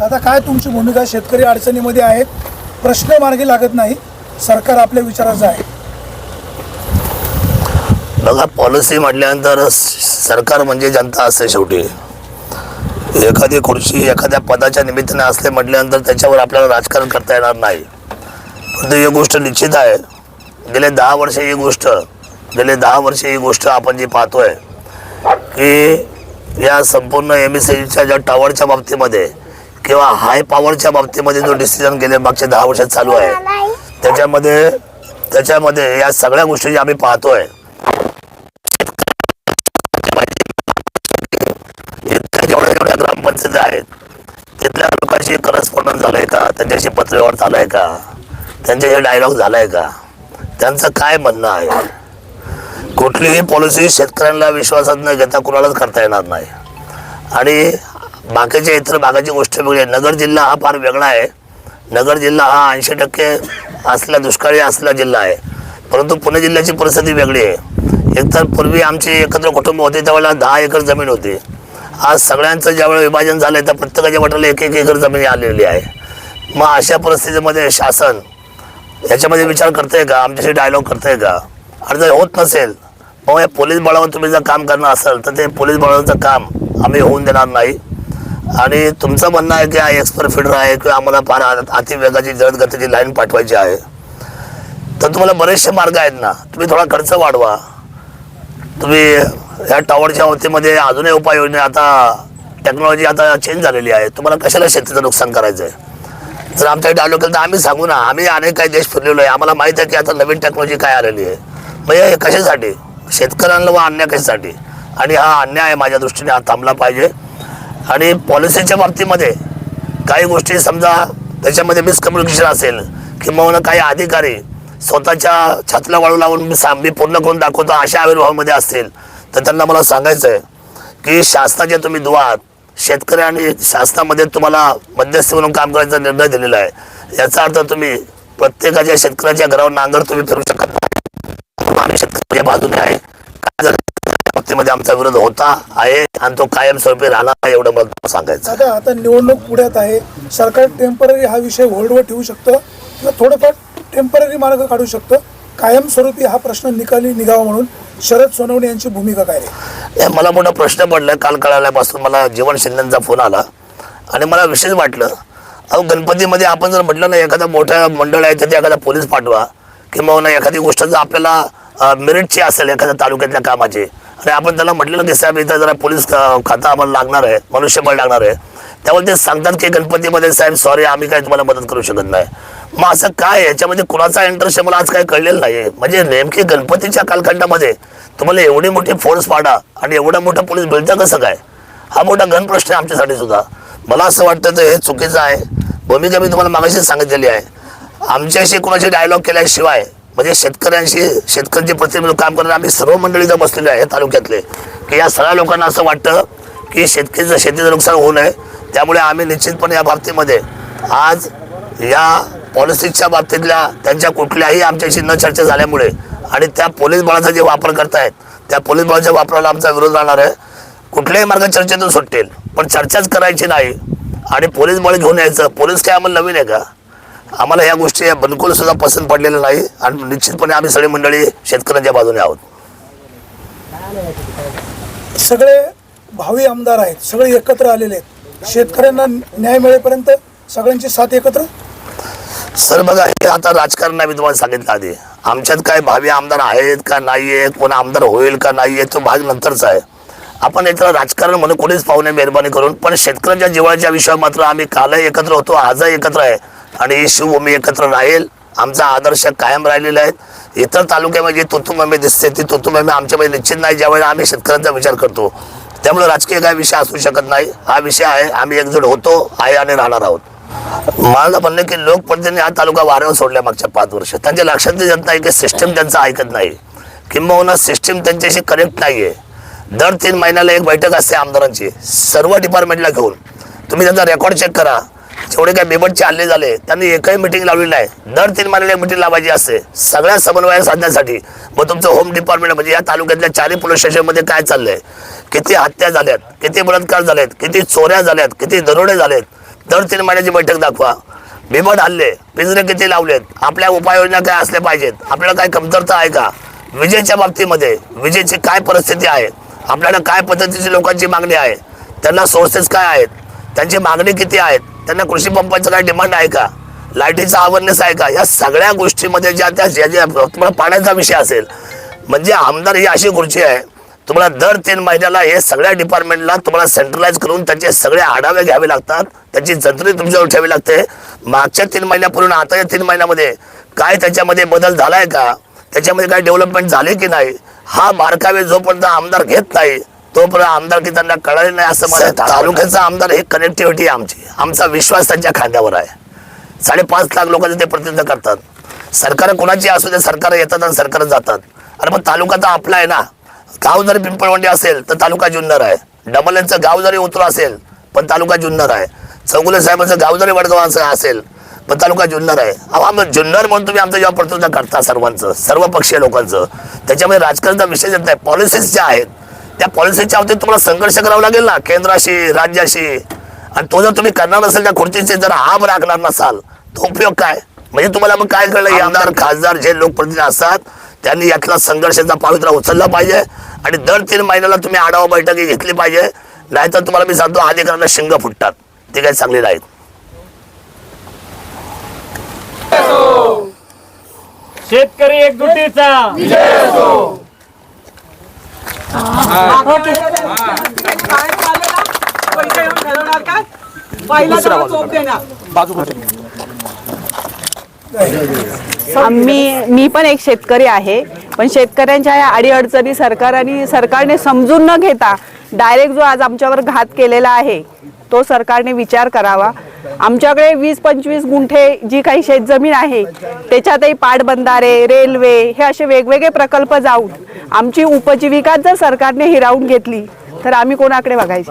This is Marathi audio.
आता काय तुमची भूमिका? शेतकरी अडचणीमध्ये आहेत. प्रश्न मार्गी लागत नाही. सरकार आपल्या विचाराचं आहे बघा पॉलिसी म्हटल्यानंतर स- सरकार म्हणजे जनता असते शेवटी. एखादी खुर्ची एखाद्या पदाच्या निमित्ताने असले म्हटल्यानंतर त्याच्यावर आपल्याला राजकारण करता येणार नाही. पण ही गोष्ट निश्चित आहे. गेले दहा वर्ष ही गोष्ट गेले दहा वर्ष ही गोष्ट आपण जी पाहतोय की या संपूर्ण एम एस सीच्या ज्या टॉवरच्या बाबतीमध्ये किंवा हाय पॉवरच्या बाबतीमध्ये जो डिसिजन गेले मागच्या दहा वर्षात चालू आहे त्याच्यामध्ये त्याच्यामध्ये या सगळ्या गोष्टी आम्ही पाहतोय. जेवढ्या जेवढ्या ग्रामपंचायती आहेत तिथल्या लोकांशी करस्पॉन्डन्स झालाय का? त्यांच्याशी पत्रव्यवहार झालाय का? त्यांच्याशी डायलॉग झालाय का? त्यांचं काय म्हणणं आहे? कुठलीही पॉलिसी शेतकऱ्यांना विश्वासात न घेता कुणालाच करता येणार नाही. आणि बाकीच्या इतर भागाची गोष्ट वेगळी आहे नगर जिल्हा हा फार वेगळा आहे. नगर जिल्हा हा ऐंशी टक्के असला दुष्काळी असला जिल्हा आहे. परंतु पुणे जिल्ह्याची परिस्थिती वेगळी आहे. एकतर पूर्वी आमची एकत्र कुटुंब होते त्यावेळेला दहा एकर जमीन होती. आज सगळ्यांचं ज्यावेळेला विभाजन झालं आहे त्या प्रत्येकाच्या वाटाला एक एक एकर जमीन आलेली आहे. मग अशा परिस्थितीमध्ये शासन याच्यामध्ये विचार करते का? आमच्याशी डायलॉग करते का? आणि जर होत नसेल मग या पोलीस बळावर तुम्ही जर काम करणार असाल तर ते पोलीस बळावरचं काम आम्ही होऊन देणार नाही. आणि तुमचं म्हणणं आहे की हा एक्सपर फिडर आहे किंवा आम्हाला फार अतिवेगाची जलद गतीची लाईन पाठवायची आहे. तर तुम्हाला बरेचसे मार्ग आहेत ना. तुम्ही थोडा खर्च वाढवा. तुम्ही ह्या टॉवरच्या वतीमध्ये अजूनही उपाययोजना आता टेक्नॉलॉजी आता चेंज झालेली आहे. तुम्हाला कशाला शेतीचं नुकसान करायचं आहे? जर आमच्या डायलॉग केलं तर आम्ही सांगू ना. आम्ही अनेक काही देश फिरलेलो आहे. आम्हाला माहीत आहे की आता नवीन टेक्नॉलॉजी काय आलेली आहे. मग हे कशासाठी? शेतकऱ्यांना व अन्याय कशासाठी? आणि हा अन्याय आहे माझ्या दृष्टीने हा थांबला पाहिजे. आणि पॉलिसीच्या बाबतीमध्ये काही गोष्टी समजा त्याच्यामध्ये मिसकम्युनिकेशन असेल किंवा काही अधिकारी स्वतःच्या छातला वाळू लावून मी सा मी पूर्ण करून दाखवतो अशा आविर्भावामध्ये असतील तर त्यांना मला सांगायचं आहे की शासनाचे तुम्ही दुआत शेतकरी आणि शासनामध्ये तुम्हाला मध्यस्थी म्हणून काम करायचा निर्णय दिलेला आहे. याचा अर्थ तुम्ही प्रत्येकाच्या शेतकऱ्याच्या घरावर नांगर तुम्ही फिरू शकत नाही. आम्ही शेतकऱ्याच्या बाजूने आहे. काय झालं? त्या बाबतीमध्ये आमचा विरोध होता आहे आणि तो कायमस्वरूपी राहणार आहे एवढं मला सांगायचं आता आता निवडणूक पुढ्यात आहे. सरकार टेंपररी हा विषय होल्डवर ठेवू शकतं किंवा थोडंफार टेंपररी मार्ग काढू शकतं. कायमस्वरूपी हा प्रश्न निकाली निघावा म्हणून शरद सोनवणे यांची भूमिका काय आहे? मला मोठा प्रश्न पडला. काल कळाल्यापासून मला जीवन शिंदेचा फोन आला. आणि मला विशेष वाटलं अहो गणपतीमध्ये आपण जर म्हटलं ना एखादा मोठा मंडळ आहे तिथे एखादा पोलीस पाठवा. किंवा एखादी गोष्ट जर आपल्याला मेरिटची असेल एखाद्या तालुक्यातल्या कामाची. आणि आपण त्याला म्हटलं की साहेब इथं जरा पोलीस खाता खातं आम्हाला लागणार आहे मनुष्यबळ लागणार आहे. त्यामुळे ते सांगतात की गणपतीमध्ये साहेब सॉरी आम्ही काय तुम्हाला मदत करू शकत नाही. मग असं काय याच्यामध्ये कुणाचा इंटरेस्ट मला आज काय कळलेलं नाही म्हणजे नेमकी गणपतीच्या कालखंडामध्ये तुम्हाला एवढी मोठी फोर्स पाडा आणि एवढा मोठा पोलीस मिळतं कसं काय? हा मोठा घन प्रश्न आहे आमच्यासाठी सुद्धा. मला असं वाटतं तर हे चुकीचं आहे. भूमिका मी तुम्हाला मागाशी सांगितलेली आहे. आमच्याशी कोणाशी डायलॉग केल्याशिवाय म्हणजे शेतकऱ्यांशी शेतकऱ्यांचे प्रतिनिधी काम करणारे आम्ही सर्व मंडळी इथं बसलेले आहे तालुक्यातले. की या सगळ्या लोकांना असं वाटतं की शेतकरीचं शेतीचं नुकसान होऊ नये त्यामुळे आम्ही निश्चितपणे या बाबतीमध्ये आज या पॉलिसीच्या बाबतीतल्या त्यांच्या कुठल्याही आमच्याशी न चर्चा झाल्यामुळे आणि त्या पोलीस बळाचा जे वापर करतायत त्या पोलीस बळाच्या वापराला आमचा विरोध राहणार आहे. कुठल्याही मार्ग चर्चेतून सुटतील पण चर्चाच करायची नाही आणि पोलीस बळ घेऊन यायचं. पोलीस काय आम्हाला नवीन आहे का? आम्हाला ह्या गोष्टी या बिलकुल सुद्धा पसंत पडलेल्या नाही आणि निश्चितपणे आम्ही सगळी मंडळी शेतकऱ्यांच्या बाजूने आहोत. सगळे भावी आमदार आहेत सगळे एकत्र आलेले आहेत. शेतकऱ्यांना न्याय मिळेपर्यंत सगळ्यांची साथ एकत्र? सर बघा हे आता राजकारण मी तुम्हाला सांगितलं आधी. आमच्यात काय भावी आमदार आहेत का नाही आहेत कोण आमदार होईल का नाही आहे तो भाग नंतरचा आहे. आपण याच्याला राजकारण म्हणून कोणीच पाहू नये मेहरबानी करून पण शेतकऱ्यांच्या जीवाच्या विषयावर मात्र आम्ही कालही एकत्र होतो आजही एकत्र आहे. आणि शिवभूमी एकत्र राहील. आमचा आदर्श कायम राहिलेला आहे. इतर तालुक्यामध्ये जी दिसते ती तुतुंबमे आमच्यामध्ये निश्चित नाही ज्यावेळेला आम्ही शेतकऱ्यांचा विचार करतो. त्यामुळे राजकीय काय विषय असू शकत नाही. हा विषय आहे. आम्ही एकजूट होतो आहे आणि राहणार आहोत. मला म्हणणं की लोकप्रतिनिधी हा तालुका वाऱ्यावर सोडल्या मागच्या पाच वर्ष. त्यांच्या लक्षात येत नाही की सिस्टीम त्यांचं ऐकत नाही. किंबहुना सिस्टीम त्यांच्याशी कनेक्ट नाही आहे दर तीन महिन्याला एक बैठक असते आमदारांची. सर्व डिपार्टमेंटला घेऊन. तुम्ही त्यांचा रेकॉर्ड चेक करा. जेवढे काही बेबटचे हल्ले झाले त्यांनी एकही मिटिंग लावली नाही. दर तीन महिन्याला मिटिंग लावायची असते. सगळ्या समन्वय साधण्यासाठी मग तुमचं होम डिपार्टमेंट म्हणजे या तालुक्यातल्या चारही पोलीस स्टेशनमध्ये काय चाललंय? किती हत्या झाल्यात किती बलात्कार झालेत किती चोऱ्या झाल्यात किती दरोडे झालेत? दर तीन महिन्याची बैठक दाखवा. बिबट हल्ले पिंजरे किती लावलेत? आपल्या उपाययोजना काय असल्या पाहिजेत? आपल्याला काय कमतरता आहे का? विजेच्या बाबतीमध्ये विजेची काय परिस्थिती आहे? आपल्याला काय पद्धतीची लोकांची मागणी आहे? त्यांना सोर्सेस काय आहेत? त्यांची मागणी किती आहेत? त्यांना कृषी पंपाचं काय डिमांड आहे का? लाईटीचा अवेअरनेस आहे का? या सगळ्या गोष्टीमध्ये ज्या त्या ज्या ज्या तुम्हाला पाण्याचा विषय असेल म्हणजे आमदार ही अशी खुर्ची आहे तुम्हाला दर तीन महिन्याला हे सगळ्या डिपार्टमेंटला तुम्हाला सेंट्रलाइज करून त्याचे सगळे आढावे घ्यावे लागतात त्याची जंत्री तुमच्यावर ठेवावी लागते. मागच्या तीन महिन्यापूर्वी आताच्या तीन महिन्यामध्ये काय त्याच्यामध्ये बदल झालाय का? त्याच्यामध्ये काय डेव्हलपमेंट झाले की नाही? हा बारकावे जोपर्यंत आमदार घेत नाही तोपर्यंत आमदार की त्यांना कळले नाही असं मला तालुक्याचा आमदार हे कनेक्टिव्हिटी आहे आमची. आमचा विश्वास त्यांच्या खांद्यावर आहे. साडेपाच लाख लोकांचे ते प्रतिनिधित्व करतात. सरकार कोणाची असू दे सरकार येतात आणि सरकार जातात. अरे मग तालुका तर आपला आहे ना. गाव जरी पिंपळवंडी असेल तर तालुका जुन्नर आहे. डबल यांचं गाव जरी उतरू असेल पण तालुका जुन्नर आहे. चौगुले साहेबांचं गाव जरी वडगाव असेल पण तालुका जुन्नर आहे. अहो आम्ही जुन्नर म्हणून तुम्ही आमचं जेव्हा प्रतिनिधित्व करता सर्वांचं सर्व पक्षीय लोकांचं त्याच्यामध्ये राजकारणाचा विषय येत नाही. पॉलिसीज ज्या आहेत त्या पॉलिसीच्या बाबतीत तुम्हाला संघर्ष करावा लागेल ना केंद्राशी राज्याशी. आणि तो जर तुम्ही करणार नसेल त्या खुर्चीचे जर आम राखणार नसाल तो उपयोग काय? म्हणजे तुम्हाला मग काय कळलं? आमदार खासदार जे लोकप्रतिनिधी असतात त्यांनी यातला संघर्षाचा पावित्रा उचलला पाहिजे. आणि दर तीन महिन्याला तुम्ही आढावा बैठकी घेतली पाहिजे. नाहीतर तुम्हाला मी सांगतो अधिकाऱ्यांना शिंग फुटतात. ते काही चांगले नाहीत. शेतकरी एकजुटीचा काय चाललेला? पैसे येऊन ठरवणार काय? पहिला जरा चोप देणार. आम्ही मी पण एक शेतकरी आहे पण शेतकऱ्यांच्या या अडीअडचणी सरकारने सरकारने समजून न घेता डायरेक्ट जो आज आमच्यावर घात केलेला आहे तो सरकारने विचार करावा. आमच्याकडे वीस पंचवीस गुंठे जी काही शेतजमीन आहे त्याच्यातही पाटबंधारे रेल्वे हे असे वेगवेगळे प्रकल्प जाऊन आमची उपजीविका जर सरकारने हिरावून घेतली तर आम्ही कोणाकडे बघायची?